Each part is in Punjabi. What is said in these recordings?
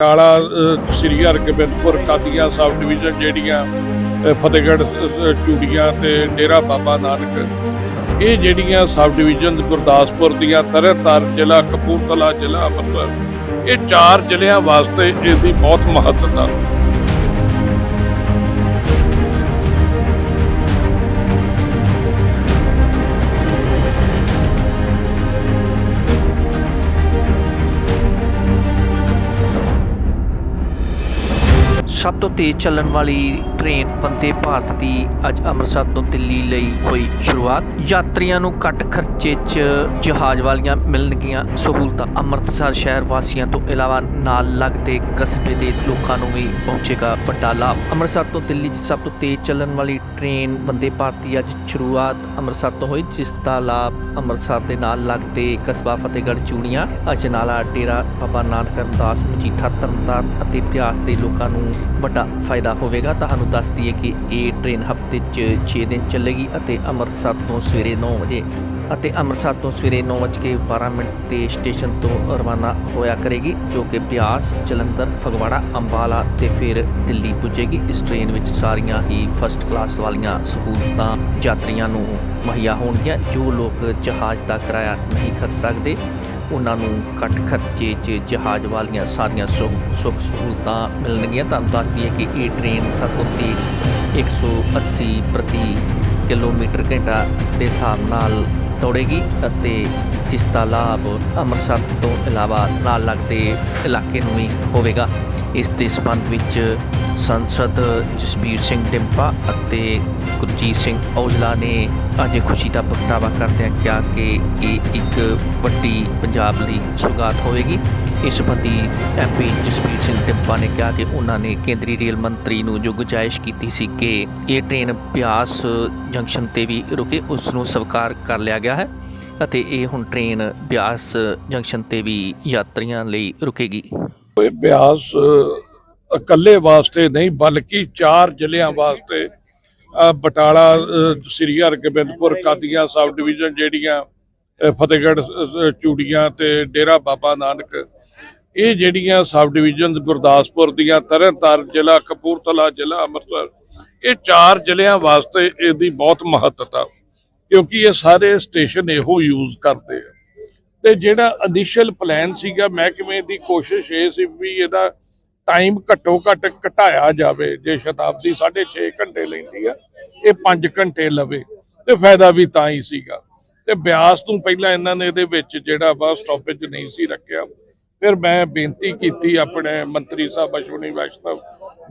ਕਾਲਾ ਅ, ਸ੍ਰੀ ਹਰਗੋਬਿੰਦਪੁਰ ਕਾਦੀਆਂ ਸਬ ਡਿਵੀਜ਼ਨ ਜਿਹੜੀਆਂ ਫਤਿਹਗੜ੍ਹ ਚੂੜੀਆਂ ਤੇ ਡੇਰਾ ਬਾਬਾ ਨਾਨਕ ਇਹ ਜਿਹੜੀਆਂ ਸਬ ਡਿਵੀਜ਼ਨ ਗੁਰਦਾਸਪੁਰ ਦੀਆਂ ਤਰਨਤਾਰਨ ਜ਼ਿਲ੍ਹਾ ਕਪੂਰਥਲਾ ਜ਼ਿਲ੍ਹਾ ਅੰਮ੍ਰਿਤਸਰ ਇਹ ਚਾਰ ਜ਼ਿਲ੍ਹਿਆਂ ਵਾਸਤੇ ਇਹਦੀ ਬਹੁਤ ਮਹੱਤਤਾ। ਸਭ ਤੋਂ ਤੇਜ਼ ਚੱਲਣ ਵਾਲੀ ਟ੍ਰੇਨ ਵੰਦੇ ਭਾਰਤ ਦੀ ਅੱਜ ਅੰਮ੍ਰਿਤਸਰ ਤੋਂ ਦਿੱਲੀ ਲਈ ਹੋਈ ਸ਼ੁਰੂਆਤ। ਯਾਤਰੀਆਂ ਨੂੰ ਘੱਟ ਖਰਚੇ 'ਚ ਜਹਾਜ਼ ਵਾਲੀਆਂ ਮਿਲਣਗੀਆਂ ਸਹੂਲਤਾਂ। ਅੰਮ੍ਰਿਤਸਰ ਸ਼ਹਿਰ ਵਾਸੀਆਂ ਤੋਂ ਇਲਾਵਾ ਨਾਲ ਲੱਗਦੇ ਕਸਬੇ ਦੇ ਲੋਕਾਂ ਨੂੰ ਵੀ ਪਹੁੰਚੇਗਾ ਵੱਡਾ ਲਾਭ। ਅੰਮ੍ਰਿਤਸਰ ਤੋਂ ਦਿੱਲੀ 'ਚ ਸਭ ਤੋਂ ਤੇਜ਼ ਚੱਲਣ ਵਾਲੀ ਟ੍ਰੇਨ ਵੰਦੇ ਭਾਰਤ ਦੀ ਅੱਜ ਸ਼ੁਰੂਆਤ ਅੰਮ੍ਰਿਤਸਰ ਤੋਂ ਹੋਈ, ਜਿਸ ਦਾ ਲਾਭ ਅੰਮ੍ਰਿਤਸਰ ਦੇ ਨਾਲ ਲੱਗਦੇ ਕਸਬਾ ਫਤਿਹਗੜ੍ਹ ਚੂੜੀਆਂ, ਅਜਨਾਲਾ, ਡੇਰਾ ਬਾਬਾ ਨਾਨਕ ਰਮਦਾਸ, ਮਜੀਠਾ, ਤਰਨਤਾਰਨ ਅਤੇ ਬਿਆਸ ਦੇ ਲੋਕਾਂ ਨੂੰ ਵੱਡਾ ਫਾਇਦਾ ਹੋਵੇਗਾ। ਤੁਹਾਨੂੰ ਦੱਸ ਦਈਏ ਕਿ ਇਹ ਟ੍ਰੇਨ ਹਫ਼ਤੇ 'ਚ 6 ਦਿਨ ਚੱਲੇਗੀ ਅਤੇ ਅੰਮ੍ਰਿਤਸਰ ਤੋਂ ਸਵੇਰੇ 9 ਵਜੇ ਅਤੇ ਅੰਮ੍ਰਿਤਸਰ ਤੋਂ ਸਵੇਰੇ 9:12 ਮਿੰਟ ਤੇ ਸਟੇਸ਼ਨ ਤੋਂ ਰਵਾਨਾ ਹੋਇਆ ਕਰੇਗੀ, ਜੋ ਕਿ ਬਿਆਸ, ਜਲੰਧਰ, ਫਗਵਾੜਾ, ਅੰਬਾਲਾ ਤੇ ਫਿਰ ਦਿੱਲੀ ਪੁੱਜੇਗੀ। ਇਸ ਟ੍ਰੇਨ ਵਿੱਚ ਸਾਰੀਆਂ ਹੀ ਫਸਟ ਕਲਾਸ ਵਾਲੀਆਂ ਸਹੂਲਤਾਂ ਯਾਤਰੀਆਂ ਨੂੰ ਮੁਹੱਈਆ ਹੋਣਗੀਆਂ, ਜੋ ਲੋਕ ਜਹਾਜ਼ ਦਾ ਕਿਰਾਇਆ ਨਹੀਂ ਖਰਚ ਸਕਦੇ। ਉਹਨਾਂ ਨੂੰ ਘੱਟ ਖਰਚੇ 'ਚ ਜਹਾਜ਼ ਵਾਲੀਆਂ ਸਾਰੀਆਂ ਸੁੱਖ ਸੁੱਖ ਸਹੂਲਤਾਂ ਮਿਲਣਗੀਆਂ। ਤੁਹਾਨੂੰ ਦੱਸਦੀ ਹੈ ਕਿ ਇਹ ਟ੍ਰੇਨ ਸਭ ਤੋਂ ਤੇਜ਼ 180 ਪ੍ਰਤੀ ਕਿਲੋਮੀਟਰ ਘੰਟਾ ਦੇ ਹਿਸਾਬ ਨਾਲ ਦੌੜੇਗੀ ਅਤੇ ਜਿਸ ਦਾ ਲਾਭ ਅੰਮ੍ਰਿਤਸਰ ਤੋਂ ਇਲਾਵਾ ਨਾਲ ਲੱਗਦੇ ਇਲਾਕੇ ਨੂੰ ਵੀ ਹੋਵੇਗਾ। ਇਸ ਦੇ ਸੰਬੰਧ ਵਿੱਚ ਸੰਸਦ ਜਸਬੀਰ ਸਿੰਘ ਡਿੰਪਾ ਅਤੇ ਗੁਰਜੀਤ ਸਿੰਘ ਔਜਲਾ ਨੇ ਅੱਜ ਖੁਸ਼ੀ ਦਾ ਪ੍ਰਗਟਾਵਾ ਕਰਦਿਆਂ ਕਿਹਾ ਕਿ ਇਹ ਇੱਕ ਵੱਡੀ ਪੰਜਾਬ ਲਈ ਸੁਗਾਤ ਹੋਵੇਗੀ। ਇਸ ਸੰਬੰਧੀ ਐਮਪੀ ਜਸਬੀਰ ਸਿੰਘ ਡਿੰਪਾ ਨੇ ਕਿਹਾ ਕਿ ਉਹਨਾਂ ਨੇ ਕੇਂਦਰੀ ਰੇਲ ਮੰਤਰੀ ਨੂੰ ਜੋ ਗੁਜਾਇਸ਼ ਕੀਤੀ ਸੀ ਕਿ ਇਹ ਟ੍ਰੇਨ ਬਿਆਸ ਜੰਕਸ਼ਨ ਤੇ ਵੀ ਰੁਕੇ, ਉਸ ਨੂੰ ਸਵੀਕਾਰ ਕਰ ਲਿਆ ਗਿਆ ਹੈ ਅਤੇ ਇਹ ਹੁਣ ਟ੍ਰੇਨ ਬਿਆਸ ਜੰਕਸ਼ਨ ਤੇ ਵੀ ਯਾਤਰੀਆਂ ਲਈ ਰੁਕੇਗੀ। ਅਭਿਆਸ ਇਕੱਲੇ ਵਾਸਤੇ ਨਹੀਂ, ਬਲਕਿ ਚਾਰ ਜ਼ਿਲ੍ਹਿਆਂ ਵਾਸਤੇ ਬਟਾਲਾ ਸ੍ਰੀ ਹਰਗੋਬਿੰਦਪੁਰ, ਕਾਦੀਆਂ ਸਬ ਡਿਵੀਜ਼ਨ ਜਿਹੜੀਆਂ ਫਤਿਹਗੜ੍ਹ ਚੂੜੀਆਂ ਤੇ ਡੇਰਾ ਬਾਬਾ ਨਾਨਕ, ਇਹ ਜਿਹੜੀਆਂ ਸਬ ਡਿਵੀਜ਼ਨ ਗੁਰਦਾਸਪੁਰ ਦੀਆਂ ਤਰਨਤਾਰਨ ਜ਼ਿਲ੍ਹਾ, ਕਪੂਰਥਲਾ ਜ਼ਿਲ੍ਹਾ, ਅੰਮ੍ਰਿਤਸਰ, ਇਹ ਚਾਰ ਜ਼ਿਲ੍ਹਿਆਂ ਵਾਸਤੇ ਇਹਦੀ ਬਹੁਤ ਮਹੱਤਤਾ, ਕਿਉਂਕਿ ਇਹ ਸਾਰੇ ਸਟੇਸ਼ਨ ਇਹੋ ਯੂਜ਼ ਕਰਦੇ ਆ। ਤੇ ਜਿਹੜਾ ਇਨੀਸ਼ੀਅਲ ਪਲਾਨ ਸੀਗਾ ਮਹਿਕਮੇ ਦੀ ਕੋਸ਼ਿਸ਼ ਇਹ ਸੀ ਵੀ ਇਹਦਾ ਟਾਈਮ ਘੱਟੋ ਘੱਟ ਘਟਾਇਆ ਜਾਵੇ, ਜੇ ਸ਼ਤਾਬਦੀ 6.5 ਘੰਟੇ ਲੈਂਦੀ ਆ, ਇਹ 5 ਘੰਟੇ ਲਵੇ, ਤੇ ਫਾਇਦਾ ਵੀ ਤਾਂ ਹੀ ਸੀਗਾ। ਤੇ ਬਿਆਸ ਤੋਂ ਪਹਿਲਾਂ ਇਹਨਾਂ ਨੇ ਇਹਦੇ ਵਿੱਚ ਜਿਹੜਾ ਵਾ ਸਟਾਪੇਜ ਨਹੀਂ ਸੀ ਰੱਖਿਆ। ਫਿਰ ਮੈਂ ਬੇਨਤੀ ਕੀਤੀ ਆਪਣੇ ਮੰਤਰੀ ਸਾਹਿਬ ਅਸ਼ਵਨੀ ਵੈਸ਼ਨਵ,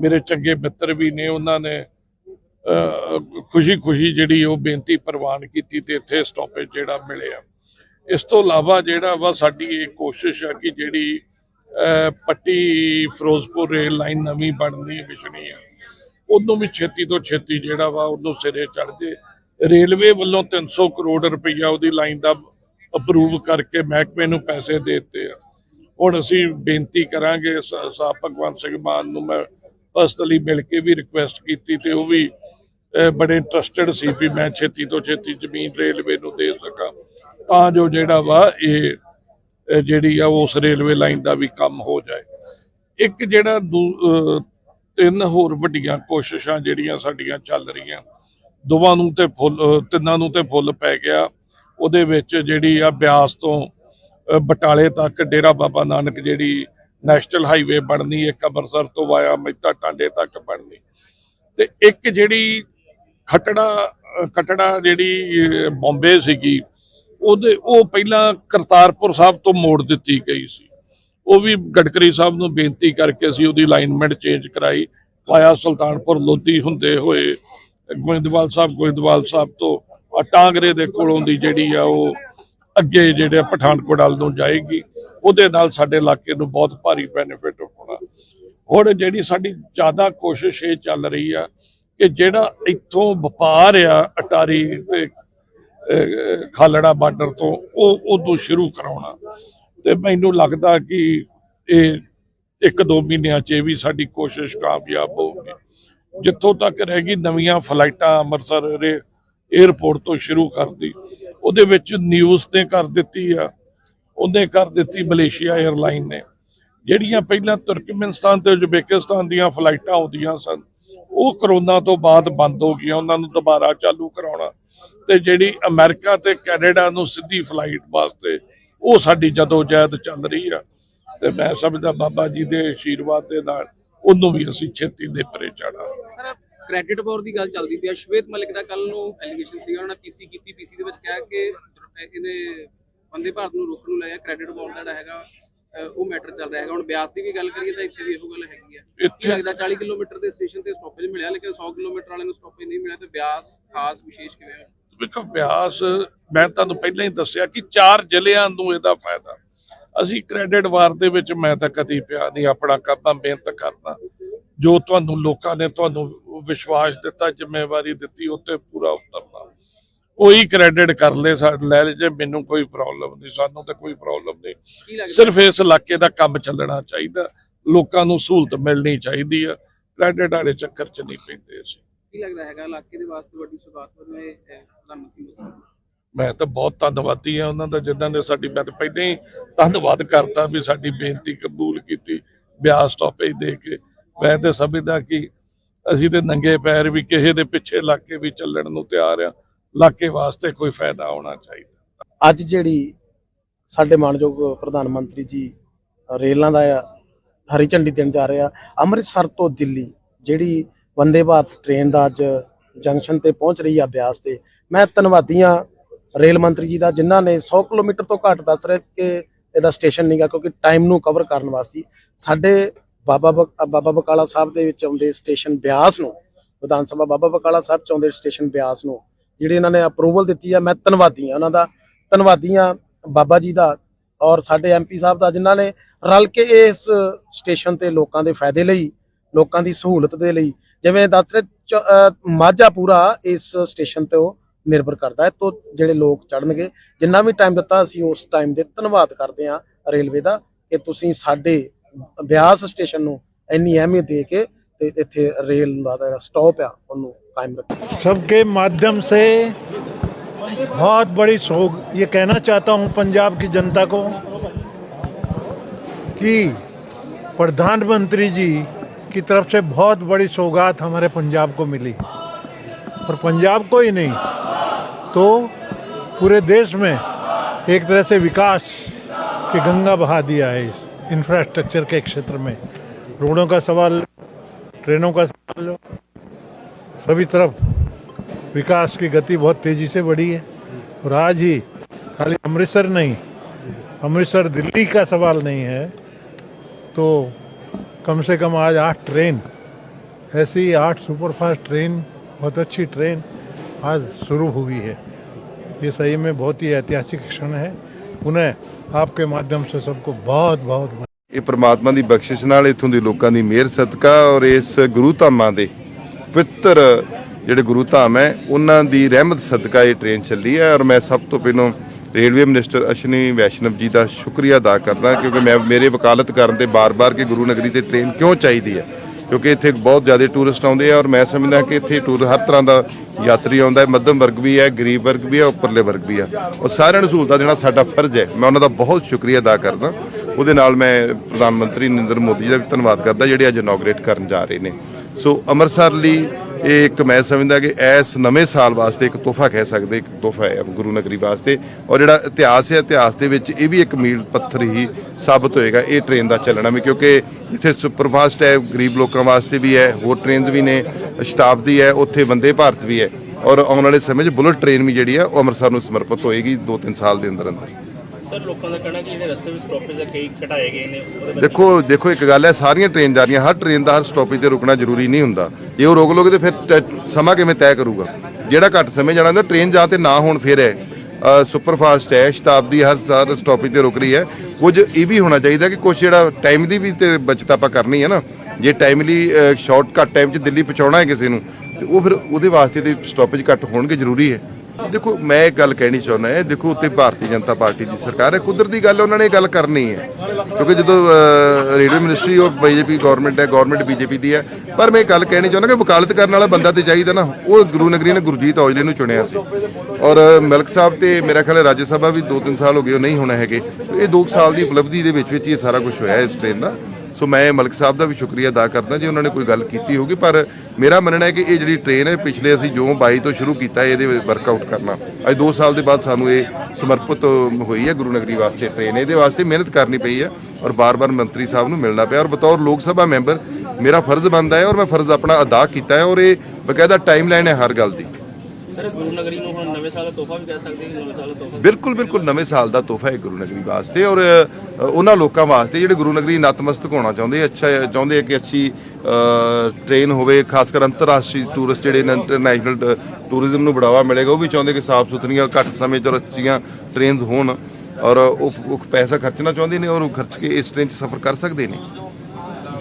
ਮੇਰੇ ਚੰਗੇ ਮਿੱਤਰ ਵੀ ਨੇ, ਉਹਨਾਂ ਨੇ ਖੁਸ਼ੀ-ਖੁਸ਼ੀ ਜਿਹੜੀ ਉਹ ਬੇਨਤੀ ਪ੍ਰਵਾਨ ਕੀਤੀ ਤੇ ਇੱਥੇ ਸਟਾਪੇਜ ਜਿਹੜਾ ਮਿਲਿਆ। ਇਸ ਤੋਂ ਇਲਾਵਾ ਜਿਹੜਾ ਵਾ ਸਾਡੀ ਇਹ ਕੋਸ਼ਿਸ਼ ਆ ਕਿ ਜਿਹੜੀ ਪੱਟੀ ਫਿਰੋਜ਼ਪੁਰ ਰੇਲ ਲਾਈਨ ਨਵੀਂ ਬਣਨੀ ਵਿਛਣੀ ਆ, ਉਹਨੂੰ ਵੀ ਛੇਤੀ ਤੋਂ ਛੇਤੀ ਜਿਹੜਾ ਵਾ ਉਹਨੂੰ ਸਿਰੇ ਚੜ ਜੇ। ਰੇਲਵੇ ਵੱਲੋਂ 300 ਕਰੋੜ ਰੁਪਈਆ ਉਹਦੀ ਲਾਈਨ ਦਾ ਅਪਰੂਵ ਕਰਕੇ ਮਹਿਕਮੇ ਨੂੰ ਪੈਸੇ ਦੇ ਦਿੱਤੇ ਆ। ਹੁਣ ਅਸੀਂ ਬੇਨਤੀ ਕਰਾਂਗੇ ਸਾਹਿਬ ਭਗਵੰਤ ਸਿੰਘ ਮਾਨ ਨੂੰ ਮੈਂ ਪਰਸਨਲੀ ਮਿਲ ਕੇ ਵੀ ਰਿਕੁਐਸਟ ਕੀਤੀ ਤੇ ਉਹ ਵੀ ਬੜੇ ਇੰਟਰਸਟਡ ਸੀ ਵੀ ਮੈਂ ਛੇਤੀ ਤੋਂ ਛੇਤੀ ਜ਼ਮੀਨ ਰੇਲਵੇ ਨੂੰ ਦੇ ਸਕਾਂ। ਤਾਂ ਜੋ ਜਿਹੜਾ ਵਾ ਇਹ ਜਿਹੜੀ ਆ ਉਸ ਰੇਲਵੇ ਲਾਈਨ ਦਾ ਵੀ ਕੰਮ ਹੋ ਜਾਏ। ਇੱਕ ਜਿਹੜਾ ਦੂ- ਤਿੰਨ ਹੋਰ ਵੱਡੀਆਂ ਕੋਸ਼ਿਸ਼ਾਂ ਜਿਹੜੀਆਂ ਸਾਡੀਆਂ ਚੱਲ ਰਹੀਆਂ। ਦੋਵਾਂ ਨੂੰ ਤੇ ਫੁੱਲ ਤਿੰਨਾਂ ਨੂੰ ਤੇ ਫੁੱਲ ਪੈ ਗਿਆ। ਉਹਦੇ ਵਿੱਚ ਜਿਹੜੀ ਆ ਬਿਆਸ ਤੋਂ ਬਟਾਲੇ ਤੱਕ ਡੇਰਾ ਬਾਬਾ ਨਾਨਕ ਜਿਹੜੀ ਨੈਸ਼ਨਲ ਹਾਈਵੇ ਬਣਨੀ ਇੱਕ ਅੰਮ੍ਰਿਤਸਰ ਤੋਂ ਵਾਇਆ ਮਹਿਤਾ ਟਾਂਡੇ ਤੱਕ ਬਣਨੀ। ਤੇ ਇੱਕ ਜਿਹੜੀ ਖਟੜਾ ਅਹ, ਕਟੜਾ ਜਿਹੜੀ ਅਹ, ਬੰਬੇ ਸੀਗੀ ਉਹਦੇ ਉਹ ਪਹਿਲਾਂ ਕਰਤਾਰਪੁਰ ਸਾਹਿਬ ਤੋਂ ਮੋੜ ਦਿੱਤੀ ਗਈ ਸੀ। ਉਹ ਵੀ ਗਡਕਰੀ ਸਾਹਿਬ ਨੂੰ ਬੇਨਤੀ ਕਰਕੇ ਅਸੀਂ ਉਹਦੀ ਅਲਾਈਨਮੈਂਟ ਚੇਂਜ ਕਰਾਈ। ਵਾਇਆ ਸੁਲਤਾਨਪੁਰ ਲੋਧੀ ਹੁੰਦੇ ਹੋਏ, ਗੋਇੰਦਵਾਲ ਸਾਹਿਬ ਗੋਇੰਦਵਾਲ ਸਾਹਿਬ ਤੋਂ ਟਾਂਗਰੇ ਦੇ ਕੋਲੋਂ ਦੀ ਜਿਹੜੀ ਆ ਉਹ ਅੱਗੇ ਜਿਹੜੇ ਪਠਾਨਕੋਟ ਵੱਲ ਨੂੰ ਜਾਏਗੀ, ਉਹਦੇ ਨਾਲ ਸਾਡੇ ਇਲਾਕੇ ਨੂੰ ਬਹੁਤ ਭਾਰੀ ਬੈਨੀਫਿਟ ਹੋਣਾ। ਹੁਣ ਜਿਹੜੀ ਸਾਡੀ ਜ਼ਿਆਦਾ ਕੋਸ਼ਿਸ਼ ਇਹ ਚੱਲ ਰਹੀ ਆ ਕਿ ਜਿਹੜਾ ਇੱਥੋਂ ਵਪਾਰ ਆ ਅਟਾਰੀ ਤੇ ਖਾਲੜਾ ਬਾਰਡਰ ਤੋਂ ਉਹ ਉਦੋਂ ਸ਼ੁਰੂ ਕਰਾਉਣਾ। ਤੇ ਮੈਨੂੰ ਲੱਗਦਾ ਕਿ ਇਹ ਇੱਕ ਦੋ ਮਹੀਨਿਆਂ 'ਚ ਇਹ ਵੀ ਸਾਡੀ ਕੋਸ਼ਿਸ਼ ਕਾਮਯਾਬ ਹੋਊਗੀ। ਜਿੱਥੋਂ ਤੱਕ ਰਹਿ ਗਈ ਨਵੀਆਂ ਫਲਾਈਟਾਂ ਅੰਮ੍ਰਿਤਸਰ ਰੇ 에ਅਰਪੋਰਟ ਤੋਂ ਸ਼ੁਰੂ ਕਰਦੀ। ਉਹਦੇ ਵਿੱਚ ਨਿਊਜ਼ ਨੇ ਕਰ ਦਿੱਤੀ ਆ। ਉਹਨੇ ਕਰ ਦਿੱਤੀ ਮਲੇਸ਼ੀਆ 에ਅਰਲਾਈਨ ਨੇ। ਜਿਹੜੀਆਂ ਪਹਿਲਾਂ ਤੁਰਕਮੇਨਸਤਾਨ ਤੇ ਉਜ਼ਬੇਕਿਸਤਾਨ ਦੀਆਂ ਫਲਾਈਟਾਂ ਆਉਂਦੀਆਂ ਸਨ ਉਹ ਕਰੋਨਾ ਤੋਂ ਬਾਅਦ ਬੰਦ ਹੋ ਗਈਆਂ, ਉਹਨਾਂ ਨੂੰ ਦੁਬਾਰਾ ਚਾਲੂ ਕਰਾਉਣਾ। ਤੇ ਜਿਹੜੀ ਅਮਰੀਕਾ ਤੇ ਕੈਨੇਡਾ ਨੂੰ ਸਿੱਧੀ ਫਲਾਈਟ ਵਾਸਤੇ, ਉਹ ਸਾਡੀ ਜਦੋਂ ਜਹਿਦ ਚੱਲ ਰਹੀ ਆ। ਤੇ ਮੈਂ ਸਮਝਦਾ ਬਾਬਾ ਜੀ ਦੇ ਆਸ਼ੀਰਵਾਦ ਦੇ ਨਾਲ, ਉਹਨੂੰ ਵੀ ਅਸੀਂ ਛੇਤੀ ਦੇ ਪਰੇ ਚਾੜਾ ਸਰ ਕ੍ਰੈਡਿਟ ਵਾਰ ਦੀ ਗੱਲ ਚੱਲਦੀ ਪਈ ਹੈ ਸ਼ਵੇਤ ਮਲਿਕ ਦਾ ਕੱਲ ਨੂੰ ਐਲੀਗੇਸ਼ਨ ਸੀਗਾ, ਉਹਨਾਂ ਨੇ ਪੀਸੀ ਕੀਤੀ। ਪੀਸੀ ਦੇ ਵਿੱਚ ਕਿਹਾ ਕਿ ਇਹਨੇ ਬੰਦੇ ਭਾਰਤ ਨੂੰ ਰੋਕਣ ਨੂੰ ਲਾਇਆ ਕ੍ਰੈਡਿਟ ਵਾਰ ਦਾ ਜਿਹੜਾ ਹੈਗਾ। ਉਹ ਮੈਟਰ ਚੱਲ ਰਿਹਾ ਹੈਗਾ। ਹੁਣ ਬਿਆਸ ਦੀ ਵੀ ਗੱਲ ਕਰੀਏ ਤਾਂ ਇੱਥੇ ਵੀ ਇਹੋ ਗੱਲ ਹੈਗੀ ਕੀ ਇੱਥੇ- ਲੱਗਦਾ 40 ਕਿਲੋਮੀਟਰ ਦੇ ਸਟੇਸ਼ਨ ਤੇ ਸਟਾਪੇਜ ਮਿਲਿਆ ਲੇਕਿਨ 100 ਕਿਲੋਮੀਟਰ ਵਾਲੇ ਨੂੰ ਸਟਾਪੇਜ ਨਹੀਂ ਮਿਲਿਆ ਤੇ ਬਿਆਸ ਖਾਸ ਵਿਸ਼ੇਸ਼ ਕਿਵੇਂ ਹੈ ਵੇਖੋ ਅਭਿਆਸ ਮੈਂ ਤੁਹਾਨੂੰ ਪਹਿਲਾਂ ਹੀ ਦੱਸਿਆ ਕਿ ਚਾਰ ਜ਼ਿਲ੍ਹਿਆਂ ਨੂੰ ਇਹਦਾ ਫਾਇਦਾ। ਅਸੀਂ ਕ੍ਰੈਡਿਟ ਵਾਰ ਦੇ ਵਿੱਚ ਮੈਂ ਤਾਂ ਕਦੀ ਪਿਆ ਨਹੀਂ ਆਪਣਾ ਕਰਦਾ ਮਿਹਨਤ ਕਰਦਾ। ਜੋ ਤੁਹਾਨੂੰ ਲੋਕਾਂ ਨੇ ਤੁਹਾਨੂੰ ਵਿਸ਼ਵਾਸ ਦਿੱਤਾ ਜ਼ਿੰਮੇਵਾਰੀ ਦਿੱਤੀ ਉੱਤੇ ਪੂਰਾ ਉਤਰਨਾ। ਕੋਈ ਕ੍ਰੈਡਿਟ ਕਰ ਲੈ ਲੈ ਜੇ ਮੈਨੂੰ ਕੋਈ ਪ੍ਰੋਬਲਮ ਨਹੀਂ ਸਾਨੂੰ ਤਾਂ ਕੋਈ ਪ੍ਰੋਬਲਮ ਨਹੀਂ। ਸਿਰਫ ਇਸ ਇਲਾਕੇ ਦਾ ਕੰਮ ਚੱਲਣਾ ਚਾਹੀਦਾ ਲੋਕਾਂ ਨੂੰ ਸਹੂਲਤ ਮਿਲਣੀ ਚਾਹੀਦੀ ਆ ਕ੍ਰੈਡਿਟ ਵਾਲੇ ਚੱਕਰ 'ਚ ਨਹੀਂ ਪੈਂਦੇ ਅਸੀਂ। ਕੀ ਲੱਗਦਾ ਹੈਗਾ ਇਲਾਕੇ ਦੇ ਵਾਸਤੇ ਵੱਡੀ ਸੁਗਾਤ ਬਣੇ ਪ੍ਰਧਾਨ ਮੰਤਰੀ ਮੋਦੀ ਸਾਹਿਬ ਮੈਂ ਤਾਂ ਬਹੁਤ ਧੰਨਵਾਦੀ ਆ ਉਹਨਾਂ ਦਾ ਜਿਨ੍ਹਾਂ ਨੇ ਸਾਡੀ ਮੈਂ ਪਹਿਲਾਂ ਹੀ ਧੰਨਵਾਦ ਕਰਤਾ ਵੀ ਸਾਡੀ ਬੇਨਤੀ ਕਬੂਲ ਕੀਤੀ ਬਿਆਸ ਸਟਾਪੇਜ ਦੇ ਕੇ। ਮੈਂ ਤੇ ਸਮਝਦਾ ਕਿ ਅਸੀਂ ਤੇ ਨੰਗੇ ਪੈਰ ਵੀ ਕਿਸੇ ਦੇ ਪਿੱਛੇ ਲੱਗ ਕੇ ਵੀ ਚੱਲਣ ਨੂੰ ਤਿਆਰ ਆ ਇਲਾਕੇ ਵਾਸਤੇ ਕੋਈ ਫਾਇਦਾ ਹੋਣਾ ਚਾਹੀਦਾ। ਅੱਜ ਜਿਹੜੀ ਸਾਡੇ ਮਾਨਯੋਗ ਪ੍ਰਧਾਨ ਮੰਤਰੀ ਜੀ ਰੇਲਾਂ ਦਾ ਹਰੀ ਝੰਡੀ ਦੇਣ ਜਾ ਰਹੇ ਆ, ਅੰਮ੍ਰਿਤਸਰ ਤੋਂ ਦਿੱਲੀ, ਜਿਹੜੀ ਵੰਦੇ ਭਾਰਤ ਟ੍ਰੇਨ ਦਾ ਅੱਜ ਜੰਕਸ਼ਨ ਤੇ ਪਹੁੰਚ ਰਹੀ ਆ ਬਿਆਸ ਤੇ, ਮੈਂ ਧੰਨਵਾਦੀ ਹਾਂ ਰੇਲ ਮੰਤਰੀ ਜੀ ਦਾ, ਜਿਨ੍ਹਾਂ ਨੇ 100 ਕਿਲੋਮੀਟਰ ਤੋਂ ਘੱਟ ਦੱਸ ਰਹੇ ਕਿ ਇਹਦਾ ਸਟੇਸ਼ਨ ਨਹੀਂਗਾ ਕਿਉਂਕਿ ਟਾਈਮ ਨੂੰ ਕਵਰ ਕਰਨ ਵਾਸਤੇ। ਸਾਡੇ ਬਾਬਾ ਬਕ- ਬਾਬਾ ਬਕਾਲਾ ਸਾਹਿਬ ਦੇ ਵਿੱਚ ਆਉਂਦੇ ਸਟੇਸ਼ਨ ਬਿਆਸ ਨੂੰ, ਵਿਧਾਨ ਸਭਾ ਬਾਬਾ ਬਕਾਲਾ ਸਾਹਿਬ ਚ ਆਉਂਦੇ ਸਟੇਸ਼ਨ ਬਿਆਸ ਨੂੰ ਜਿਹੜੀ ਇਹਨਾਂ ਨੇ ਅਪਰੂਵਲ ਦਿੱਤੀ ਆ, ਮੈਂ ਧੰਨਵਾਦੀ ਹਾਂ ਉਹਨਾਂ ਦਾ, ਧੰਨਵਾਦੀ ਹਾਂ ਬਾਬਾ ਜੀ ਦਾ ਔਰ ਸਾਡੇ ਐਮਪੀ ਸਾਹਿਬ ਦਾ, ਜਿਨ੍ਹਾਂ ਨੇ ਰਲ ਕੇ ਇਸ ਸਟੇਸ਼ਨ ਤੇ ਲੋਕਾਂ ਦੇ ਫਾਇਦੇ ਲਈ, ਲੋਕਾਂ ਦੀ ਸਹੂਲਤ ਦੇ ਲਈ, ਜਿਵੇਂ ਦੱਸ ਰਹੇ ਚ- ਮਾਝਾ ਪੂਰਾ ਇਸ ਸਟੇਸ਼ਨ ਤੇ ਉਹ ਨਿਰਭਰ ਕਰਦਾ ਹੈ, ਤੋਂ ਜਿਹੜੇ ਲੋਕ ਚੜਨਗੇ ਜਿੰਨਾ ਵੀ ਟਾਈਮ ਦਿੱਤਾ ਅਸੀਂ ਉਸ ਟਾਈਮ ਦੇ ਧੰਨਵਾਦ ਕਰਦੇ ਹਾਂ ਰੇਲਵੇ ਦਾ, ਕਿ ਤੁਸੀਂ ਸਾਡੇ ਬਿਆਸ ਸਟੇਸ਼ਨ ਨੂੰ ਇੰਨੀ ਅਹਿਮੀਅਤ ਦੇ ਕੇ ਤੇ ਇੱਥੇ ਰੇਲ ਦਾ ਜਿਹੜਾ ਸਟਾਪ ਆ ਉਹਨੂੰ ਕਾਇਮ ਰੱਖਿਆ सबके माध्यम से बहुत बड़ी सोग ये कहना चाहता हूं पंजाब की जनता को कि प्रधानमंत्री जी की तरफ से बहुत बड़ी सौगात हमारे पंजाब को मिली और पंजाब को ही नहीं तो पूरे देश में एक तरह से विकास की गंगा बहा दिया है इस इंफ्रास्ट्रक्चर के क्षेत्र में रोडों का सवाल ट्रेनों का सवाल सभी तरफ़ विकास की गति बहुत तेज़ी से बढ़ी है। और आज ही खाली अमृतसर नहीं, अमृतसर दिल्ली का सवाल नहीं है। तो कम से कम आज आठ ट्रेन, ऐसी आठ सुपरफास्ट ट्रेन, बहुत अच्छी ट्रेन आज शुरू हुई है। ये सही में बहुत ही ऐतिहासिक क्षण है। उन्हें आपके माध्यम से सबको बहुत बहुत ਇਹ ਪ੍ਰਮਾਤਮਾ ਦੀ ਬਖਸ਼ਿਸ਼ ਨਾਲ ਇਥੋਂ ਦੇ ਲੋਕਾਂ ਦੀ ਮਿਹਰ, ਸਦਕਾ ਔਰ ਇਸ ਗੁਰੂ ਧਾਮਾਂ ਦੇ ਪਵਿੱਤਰ ਜਿਹੜੇ ਗੁਰੂ ਧਾਮ ਹੈ, ਉਹਨਾਂ ਦੀ ਰਹਿਮਤ, ਸਦਕਾ ਇਹ ਟ੍ਰੇਨ ਚੱਲੀ ਹੈ ਔਰ ਮੈਂ ਸਭ ਤੋਂ ਪਹਿਲਾਂ ਰੇਲਵੇ ਮਿਨਿਸਟਰ ਅਸ਼ਨੀ ਵੈਸ਼ਨਵ ਜੀ ਦਾ ਸ਼ੁਕਰੀਆ ਅਦਾ ਕਰਦਾ ਕਿਉਂਕਿ ਮੈਂ ਮੇਰੇ ਵਕਾਲਤ ਕਰਨ ਤੇ ਬਾਰ-ਬਾਰ ਕਿ ਗੁਰੂ ਨਗਰੀ ਤੇ ਟ੍ਰੇਨ ਕਿਉਂ ਚਾਹੀਦੀ ਹੈ? ਕਿਉਂਕਿ ਇੱਥੇ ਬਹੁਤ ਜ਼ਿਆਦਾ ਟੂਰਿਸਟ ਆਉਂਦੇ ਆ ਔਰ ਮੈਂ ਸਮਝਦਾ ਕਿ ਇੱਥੇ ਟੂਰ ਹਰ ਤਰ੍ਹਾਂ ਦਾ ਯਾਤਰੀ ਆਉਂਦਾ ਹੈ, ਮੱਧਮ ਵਰਗ ਵੀ ਹੈ, ਗਰੀਬ ਵਰਗ ਵੀ ਹੈ, ਉੱਪਰਲੇ ਵਰਗ ਵੀ ਹੈ। ਔਰ ਸਾਰਿਆਂ ਨੂੰ ਸਹੂਲਤਾਂ ਦੇਣਾ ਸਾਡਾ ਫਰਜ਼ ਹੈ। ਮੈਂ ਉਹਨਾਂ ਦਾ ਬਹੁਤ ਸ਼ੁਕਰੀਆ ਅਦਾ ਕਰਦਾ। ਉਹਦੇ ਨਾਲ ਮੈਂ ਪ੍ਰਧਾਨ ਮੰਤਰੀ ਨਰਿੰਦਰ ਮੋਦੀ ਦਾ ਵੀ ਧੰਨਵਾਦ ਕਰਦਾ, ਜਿਹੜੇ ਅੱਜ ਇਨੋਗਰੇਟ ਕਰਨ ਜਾ ਰਹੇ ਨੇ। ਸੋ ਅੰਮ੍ਰਿਤਸਰ ਲਈ ਇਹ ਇੱਕ ਮੈਂ ਸਮਝਦਾ ਕਿ ਇਸ ਨਵੇਂ ਸਾਲ ਵਾਸਤੇ ਇੱਕ ਤੋਹਫਾ ਕਹਿ ਸਕਦੇ, ਇੱਕ ਤੋਹਫਾ ਹੈ ਗੁਰੂ ਨਗਰੀ ਵਾਸਤੇ। ਔਰ ਜਿਹੜਾ ਇਤਿਹਾਸ ਹੈ, ਇਤਿਹਾਸ ਦੇ ਵਿੱਚ ਇਹ ਵੀ ਇੱਕ ਮੀਲ ਪੱਥਰ ਹੀ ਸਾਬਤ ਹੋਏਗਾ ਇਹ ਟ੍ਰੇਨ ਦਾ ਚੱਲਣਾ ਵੀ ਕਿਉਂਕਿ ਜਿੱਥੇ ਸੁਪਰਫਾਸਟ ਹੈ, ਗਰੀਬ ਲੋਕਾਂ ਵਾਸਤੇ ਵੀ ਹੈ, ਹੋਰ ਟ੍ਰੇਨਸ ਵੀ ਨੇ, ਸ਼ਤਾਬਦੀ ਹੈ, ਉੱਥੇ ਵੰਦੇ ਭਾਰਤ ਵੀ ਹੈ। ਔਰ ਆਉਣ ਵਾਲੇ ਸਮੇਂ 'ਚ ਬੁਲਟ ਟ੍ਰੇਨ ਵੀ ਜਿਹੜੀ ਹੈ ਉਹ ਅੰਮ੍ਰਿਤਸਰ ਨੂੰ ਸਮਰਪਿਤ ਹੋਏਗੀ 2-3 ਸਾਲ ਦੇ ਅੰਦਰ ਅੰਦਰ ਸਰ, ਲੋਕਾਂ ਦਾ ਕਹਿਣਾ ਕਿ ਜਿਹੜੇ ਰਸਤੇ ਵਿੱਚ ਸਟਾਪੇਜ ਆ, ਕਈ ਘਟਾਏ ਗਏ ਨੇ, ਉਹਦੇ ਵਿੱਚ ਦੇਖੋ ਦੇਖੋ ਇੱਕ ਗੱਲ ਹੈ, ਸਾਰੀਆਂ ਟ੍ਰੇਨ ਜਾ ਰਹੀਆਂ, ਹਰ ਟ੍ਰੇਨ ਦਾ ਹਰ ਸਟਾਪੇਜ ਤੇ ਰੁਕਣਾ ਜ਼ਰੂਰੀ ਨਹੀਂ ਹੁੰਦਾ। ਜੇ ਉਹ ਰੋਕ ਲੋਗੇ ਤੇ ਫਿਰ ਟ- ਸਮਾਂ ਕਿਵੇਂ ਤੈਅ ਕਰੂਗਾ? ਜਿਹੜਾ ਘੱਟ ਸਮੇਂ ਜਾਣਾ ਹੁੰਦਾ ਟ੍ਰੇਨ ਜਾਂ ਤੇ ਨਾ ਹੋਣ ਫਿਰ ਹੈ। ਸੁਪਰਫਾਸਟ ਹੈ, ਸ਼ਤਾਬਦੀ ਹਰ ਹਰ ਸਟਾਪੇਜ ਤੇ ਰੁਕ ਰਹੀ ਹੈ। ਕੁਝ ਇਹ ਵੀ ਹੋਣਾ ਚਾਹੀਦਾ ਕਿ ਕੁਝ ਜਿਹੜਾ ਟਾਈਮ ਦੀ ਵੀ ਤੇ ਬਚਤ ਆਪਾਂ ਕਰਨੀ ਹੈ ਨਾ। ਜੇ ਟਾਈਮਲੀ ਸ਼ਾਰਟ ਘੱਟ ਟਾਈਮ 'ਚ ਦਿੱਲੀ ਪਹੁੰਚਾਉਣਾ ਹੈ ਕਿਸੇ ਨੂੰ, ਤੇ ਉਹ ਫਿਰ ਉਹਦੇ ਵਾਸਤੇ ਤੇ ਸਟਾਪੇਜ ਘੱਟ ਹੋਣਗੇ, ਜ਼ਰੂਰੀ ਹੈ। ਦੇਖੋ, ਮੈਂ ਇਹ ਗੱਲ ਕਹਿਣੀ ਚਾਹੁੰਦਾ ਹਾਂ, ਦੇਖੋ, ਉੱਤੇ ਭਾਰਤੀ ਜਨਤਾ ਪਾਰਟੀ ਦੀ ਸਰਕਾਰ ਹੈ, ਕੁਦਰਤੀ ਗੱਲ ਉਹਨਾਂ ਨੇ ਇਹ ਗੱਲ ਕਰਨੀ ਹੈ। ਕਿਉਂਕਿ ਜਦੋਂ ਰੇਲਵੇ ਮਿਨਿਸਟਰੀ, ਉਹ ਬੀਜੇਪੀ ਗਵਰਨਮੈਂਟ ਹੈ ਗਵਰਨਮੈਂਟ ਬੀਜੇਪੀ ਦੀ ਹੈ, ਪਰ ਮੈਂ ਇਹ ਗੱਲ ਕਹਿਣੀ ਚਾਹੁੰਦਾ ਕਿ ਵਕਾਲਤ ਕਰਨ ਵਾਲਾ ਬੰਦਾ ਤੇ ਚਾਹੀਦਾ ਨਾ, ਉਹ ਗੁਰੂ ਨਗਰੀ ਨੇ ਗੁਰਜੀਤ ਔਜਲੇ ਨੂੰ ਚੁਣਿਆ ਸੀ। ਔਰ, ਮਲਕ ਸਾਹਿਬ ਤੇ ਮੇਰਾ ਖਿਆਲ ਹੈ ਰਾਜ ਸਭਾ ਵੀ 2-3 ਸਾਲ ਹੋ ਗਏ ਉਹ ਨਹੀਂ ਹੋਣਾ ਹੈਗੇ। ਤੇ ਇਹ 2 ਸਾਲ ਦੀ ਉਪਲਬਧੀ ਦੇ ਵਿੱਚ ਵਿੱਚ ਹੀ ਇਹ ਸਾਰਾ ਕੁਝ ਹੋਇਆ ਇਸ ਟ੍ਰੇਨ ਦਾ। ਸੋ ਮੈਂ ਮਲਕ ਸਾਹਿਬ ਦਾ ਵੀ ਸ਼ੁਕਰੀਆ ਅਦਾ ਕਰਦਾ ਜੇ ਉਹਨਾਂ ਨੇ ਕੋਈ ਗੱਲ ਕੀਤੀ ਹੋਊਗੀ, ਪਰ ਮੇਰਾ ਮੰਨਣਾ ਹੈ ਕਿ ਇਹ ਜਿਹੜੀ ਟ੍ਰੇਨ ਹੈ, ਪਿਛਲੇ ਅਸੀਂ ਜੋ 22 ਤੋਂ ਸ਼ੁਰੂ ਕੀਤਾ ਇਹਦੇ ਵਰਕਆਊਟ ਕਰਨਾ। ਅੱਜ 2 ਸਾਲ ਦੇ ਬਾਅਦ ਸਾਨੂੰ ਇਹ ਸਮਰਪਿਤ ਹੋਈ ਹੈ ਗੁਰੂ ਨਗਰੀ ਵਾਸਤੇ ਟ੍ਰੇਨ ਇਹਦੇ ਵਾਸਤੇ ਮਿਹਨਤ ਕਰਨੀ ਪਈ ਹੈ ਔਰ ਬਾਰ-ਬਾਰ ਮੰਤਰੀ ਸਾਹਿਬ ਨੂੰ ਮਿਲਣਾ ਪਿਆ ਔਰ ਬਤੌਰ ਲੋਕ ਸਭਾ ਮੈਂਬਰ ਮੇਰਾ ਫਰਜ਼ ਬਣਦਾ ਹੈ ਔਰ ਮੈਂ ਫਰਜ਼ ਆਪਣਾ ਅਦਾ ਕੀਤਾ ਹੈ ਔਰ ਇਹ ਬਕਾਇਦਾ ਟਾਈਮਲਾਈਨ ਹੈ ਹਰ ਗੱਲ ਦੀ। ਸਰ ਗੁਰੂ ਨਗਰੀ ਨੂੰ ਹੁਣ ਨਵੇਂ ਸਾਲ ਦਾ ਤੋਹਫਾ ਵੀ ਕਹਿ ਸਕਦੇ ਹਾਂ ਨਵੇਂ ਸਾਲ ਦਾ ਤੋਹਫਾ ਬਿਲਕੁਲ ਬਿਲਕੁਲ ਨਵੇਂ ਸਾਲ ਦਾ ਤੋਹਫਾ ਹੈ ਗੁਰੂ ਨਗਰੀ ਵਾਸਤੇ ਔਰ ਉਹਨਾਂ ਲੋਕਾਂ ਵਾਸਤੇ ਜਿਹੜੇ ਗੁਰੂ ਨਗਰੀ ਨਤਮਸਤਕ ਹੋਣਾ ਚਾਹੁੰਦੇ ਅੱਛਾ ਚਾਹੁੰਦੇ ਆ ਕਿ ਅੱਛੀ ਅ, ਟ੍ਰੇਨ ਹੋਵੇ ਖਾਸ ਕਰ ਅੰਤਰਰਾਸ਼ਟਰੀ ਟੂਰਿਸਟ ਜਿਹੜੇ ਨੇ ਇੰਟਰਨੈਸ਼ਨਲ ਟੂਰਿਜ਼ਮ ਨੂੰ ਬੜਾਵਾ ਮਿਲੇਗਾ ਉਹ ਵੀ ਚਾਹੁੰਦੇ ਕਿ ਸਾਫ਼ ਸੁਥਰੀਆਂ ਘੱਟ ਸਮੇਂ 'ਚ ਔਰ ਅੱਛੀਆਂ ਟ੍ਰੇਨਸ ਹੋਣ ਔਰ ਉਹ ਪੈਸਾ ਖਰਚਣਾ ਚਾਹੁੰਦੇ ਨੇ ਔਰ ਉਹ ਖਰਚ ਕੇ ਇਸ ਟ੍ਰੇਨ 'ਚ ਸਫ਼ਰ ਕਰ ਸਕਦੇ ਨੇ।